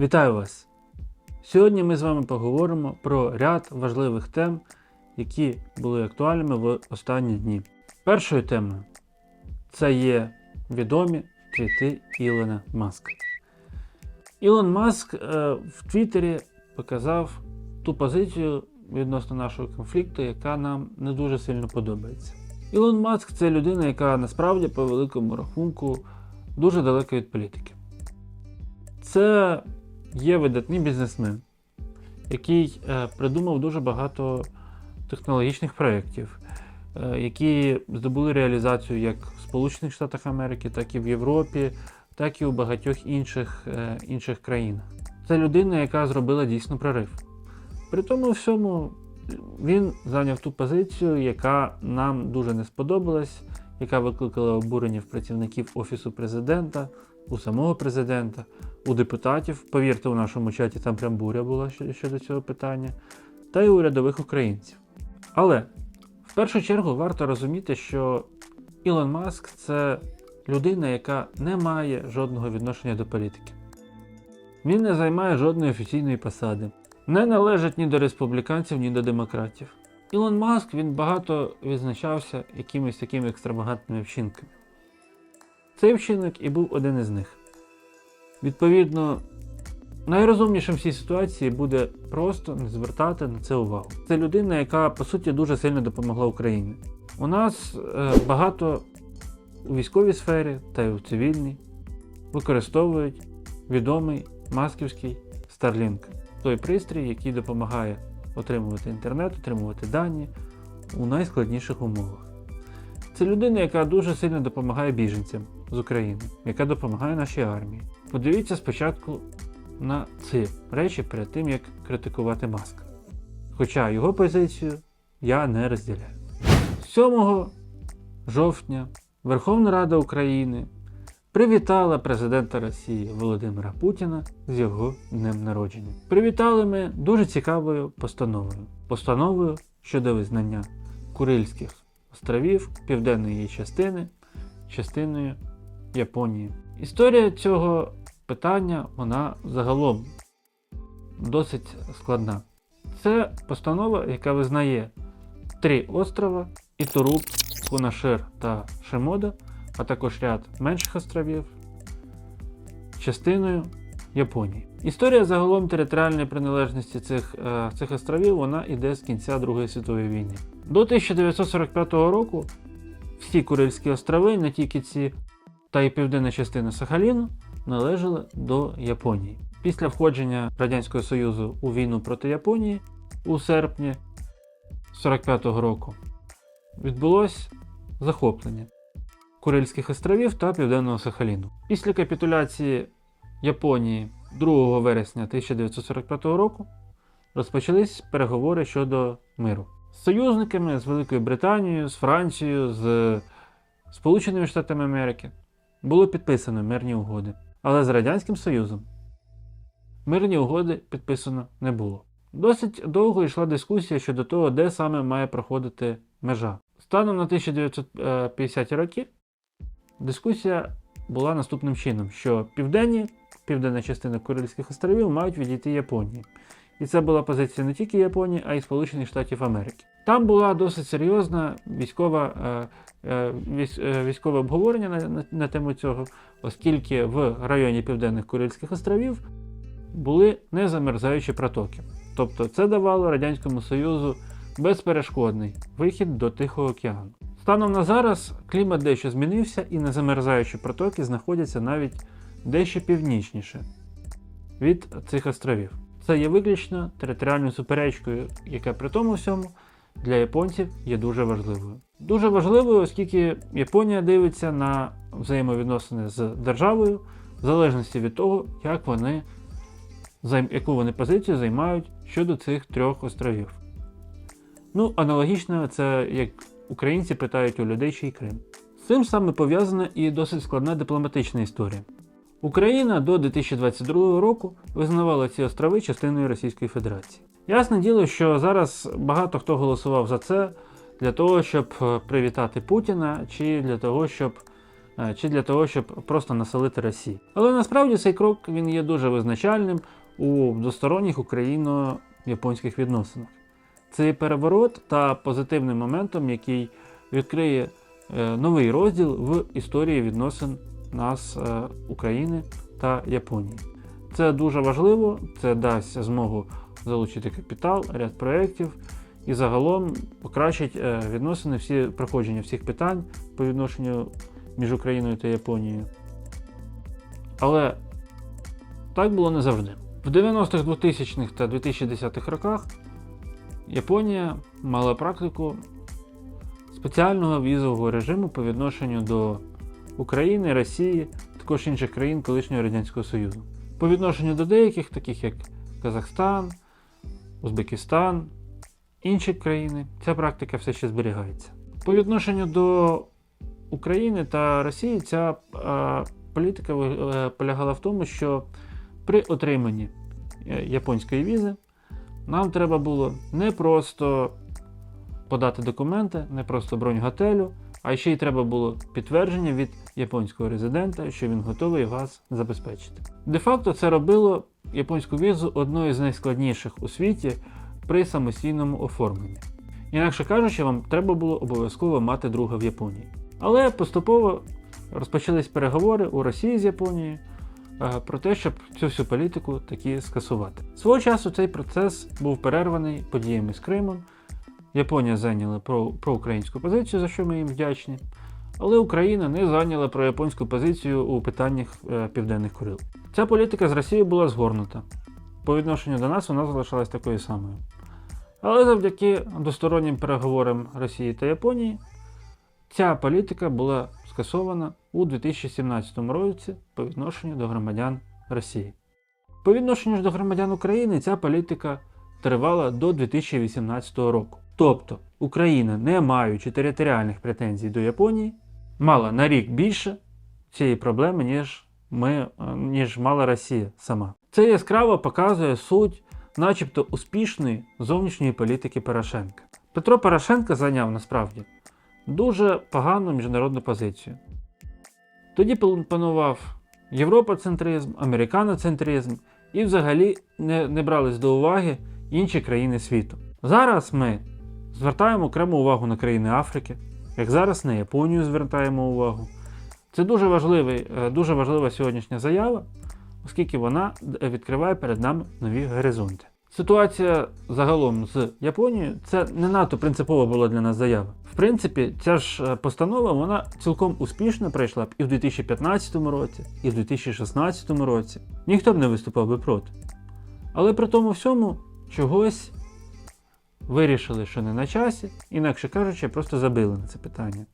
Вітаю вас! Сьогодні ми з вами поговоримо про ряд важливих тем, які були актуальними в останні дні. Першою темою це є відомі твіти Ілона Маска. Ілон Маск е, в Твіттері показав ту позицію відносно нашого конфлікту, яка нам не дуже сильно подобається. Ілон Маск це людина, яка насправді по великому рахунку дуже далека від політики. Це є видатний бізнесмен, який е, придумав дуже багато технологічних проєктів, е, які здобули реалізацію як в Сполучених Штатах Америки, так і в Європі, так і у багатьох інших, е, інших країнах. Це людина, яка зробила дійсно прорив. При тому всьому він зайняв ту позицію, яка нам дуже не сподобалась, яка викликала обурення в працівників Офісу президента, у самого президента, у депутатів. Повірте, у нашому чаті там прям буря була щодо- цього питання, та й у рядових українців. Але в першу чергу варто розуміти, що Ілон Маск це людина, яка не має жодного відношення до політики. Він не займає жодної офіційної посади, не належить ні до республіканців, ні до демократів. Ілон Маск він багато відзначався якимись такими екстравагантними вчинками. Цей вчинок і був один із них. Відповідно, найрозумнішим в цій ситуації буде просто не звертати на це увагу. Це людина, яка по суті дуже сильно допомогла Україні. У нас е, багато у військовій сфері та й у цивільній використовують відомий масківський Starlink. Той пристрій, який допомагає отримувати інтернет, отримувати дані у найскладніших умовах. Це людина, яка дуже сильно допомагає біженцям з України, яка допомагає нашій армії. Подивіться спочатку на ці речі перед тим, як критикувати Маска. Хоча його позицію я не розділяю. 7 жовтня Верховна Рада України привітала президента Росії Володимира Путіна з його днем народження. Привітали ми дуже цікавою постановою. Постановою щодо визнання Курильських островів, південної її частини, частиною Японії. Історія цього питання вона загалом досить складна. Це постанова, яка визнає три острова Ітуруб, Кунашир та Шимода, а також ряд менших островів частиною Японії. Історія загалом територіальної приналежності цих, е, цих островів вона йде з кінця Другої світової війни. До 1945 року всі Курильські острови, не тільки ці, та й південна частина Сахаліну належали до Японії. Після входження Радянського Союзу у війну проти Японії у серпні 45-го року відбулось захоплення Курильських островів та Південного Сахаліну. Після капітуляції Японії 2 вересня 1945 року розпочались переговори щодо миру з союзниками, з Великою Британією, з Францією, з Сполученими Штатами Америки. Було підписано мирні угоди. Але з Радянським Союзом мирні угоди підписано не було. Досить довго йшла дискусія щодо того, де саме має проходити межа. Станом на 1950 роки дискусія була наступним чином: що південні, південна частина Курильських островів мають відійти Японії. І це була позиція не тільки Японії, а й Сполучених Штатів Америки. Там була досить серйозна військова, е, е, е, військове обговорення на, на, на тему цього, оскільки в районі Південних Курильських островів були незамерзаючі протоки. Тобто це давало Радянському Союзу безперешкодний вихід до Тихого океану. Станом на зараз клімат дещо змінився, і незамерзаючі протоки знаходяться навіть дещо північніше від цих островів. Це є виключно територіальною суперечкою, яка при тому всьому для японців є дуже важливою. Дуже важливою, оскільки Японія дивиться на взаємовідносини з державою в залежності від того, як вони, яку вони позицію займають щодо цих трьох островів. Ну, аналогічно, це як українці питають у людей, чий Крим. З цим саме пов'язана і досить складна дипломатична історія. Україна до 2022 року визнавала ці острови частиною Російської Федерації. Ясне діло, що зараз багато хто голосував за це для того, щоб е, привітати Путіна, чи для того, щоб е, чи для того, щоб просто населити Росії. Але насправді цей крок він є дуже визначальним у двосторонніх україно-японських відносинах. Це є переворот та позитивним моментом, який відкриє е, новий розділ в історії відносин нас, України та Японії. Це дуже важливо, це дасть змогу залучити капітал, ряд проєктів і загалом покращить е, відносини, всі проходження всіх питань по відношенню між Україною та Японією. Але так було не завжди. В 90-х, 2000-х та 2010-х роках Японія мала практику спеціального візового режиму по відношенню до України, Росії, також інших країн колишнього Радянського Союзу. По відношенню до деяких, таких як Казахстан, Узбекистан, інші країни, ця практика все ще зберігається. По відношенню до України та Росії ця е, політика е, полягала в тому, що при отриманні е, японської візи нам треба було не просто подати документи, не просто бронь готелю, а ще й треба було підтвердження від японського резидента, що він готовий вас забезпечити. Де-факто це робило японську візу одною з найскладніших у світі при самостійному оформленні. Інакше кажучи, вам треба було обов'язково мати друга в Японії. Але поступово розпочались переговори у Росії з Японією е, про те, щоб цю всю політику таки скасувати. Свого часу цей процес був перерваний подіями з Кримом. Японія зайняла про, проукраїнську позицію, за що ми їм вдячні. Але Україна не зайняла прояпонську позицію у питаннях е, Південних Курил. Ця політика з Росією була згорнута. По відношенню до нас вона залишалась такою самою. Але завдяки двостороннім переговорам Росії та Японії ця політика була скасована у 2017 році по відношенню до громадян Росії. По відношенню ж до громадян України ця політика тривала до 2018 року. Тобто Україна, не маючи територіальних претензій до Японії, мала на рік більше цієї проблеми, ніж, ми, е, ніж мала Росія сама. Це яскраво показує суть, начебто, успішної зовнішньої політики Порошенка. Петро Порошенко зайняв насправді дуже погану міжнародну позицію. Тоді панував європоцентризм, американоцентризм і взагалі не, не брались до уваги інші країни світу. Зараз ми звертаємо окрему увагу на країни Африки, як зараз на Японію звертаємо увагу. Це дуже, важливий, е, дуже важлива сьогоднішня заява, оскільки вона відкриває перед нами нові горизонти. Ситуація загалом з Японією це не надто принципова була для нас заява. В принципі, ця ж е, постанова вона цілком успішно пройшла б і в 2015 році, і в 2016 році. Ніхто б не виступав би проти. Але при тому всьому чогось вирішили, що не на часі, інакше кажучи, просто забили на це питання.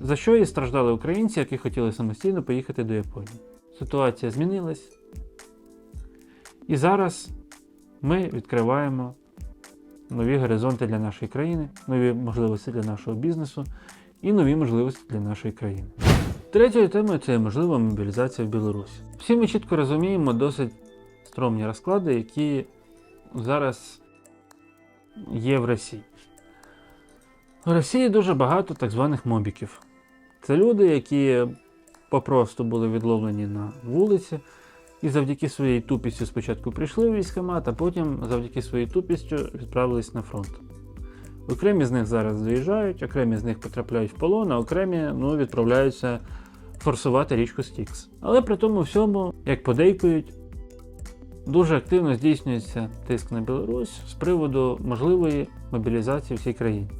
За що і страждали українці, які хотіли самостійно поїхати до Японії. Ситуація змінилась. І зараз ми відкриваємо нові горизонти для нашої країни, нові можливості для нашого бізнесу і нові можливості для нашої країни. Третьою темою це можлива мобілізація в Білорусі. Всі ми чітко розуміємо досить стромні розклади, які зараз є в Росії. В Росії дуже багато так званих мобіків. Це люди, які попросту були відловлені на вулиці, і завдяки своїй тупістю спочатку прийшли в військкомат, а потім завдяки своїй тупістю відправились на фронт. Окремі з них зараз доїжджають, окремі з них потрапляють в полон, а окремі ну, відправляються форсувати річку Стікс. Але при тому всьому, як подейкують, дуже активно здійснюється тиск на Білорусь з приводу можливої мобілізації в цій країні.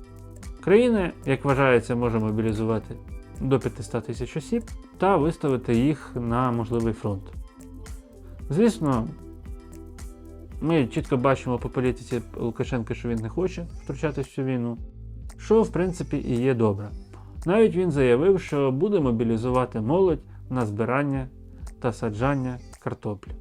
Країна, як вважається, може мобілізувати до 500 тисяч осіб та виставити їх на можливий фронт. Звісно, ми чітко бачимо по політиці Лукашенка, що він не хоче втручатись в цю війну, що в принципі і є добре. Навіть він заявив, що буде мобілізувати молодь на збирання та саджання картоплі.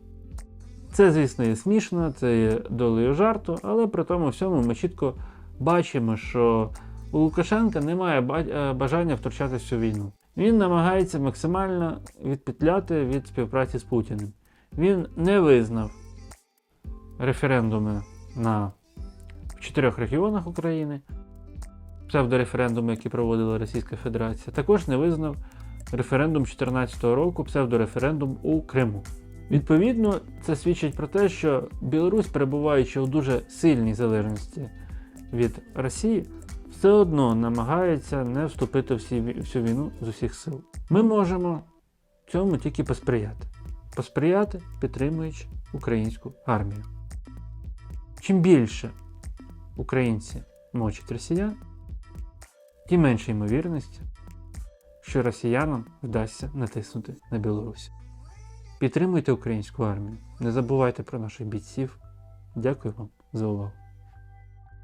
Це, звісно, є смішно, це є долею жарту, але при тому всьому ми чітко бачимо, що у Лукашенка немає е, бажання втручатися в цю війну. Він намагається максимально відпетляти від співпраці з Путіним. Він не визнав референдуми на в чотирьох регіонах України, псевдореферендуми, які проводила Російська Федерація, також не визнав референдум 2014 року, псевдореферендум у Криму. Відповідно, це свідчить про те, що Білорусь, перебуваючи у дуже сильній залежності від Росії, все одно намагається не вступити в всю війну з усіх сил. Ми можемо цьому тільки посприяти. Посприяти, підтримуючи українську армію. Чим більше українці мочать росіян, тим менше ймовірності, що росіянам вдасться натиснути на Білорусь. Підтримуйте українську армію, не забувайте про наших бійців. Дякую вам за увагу.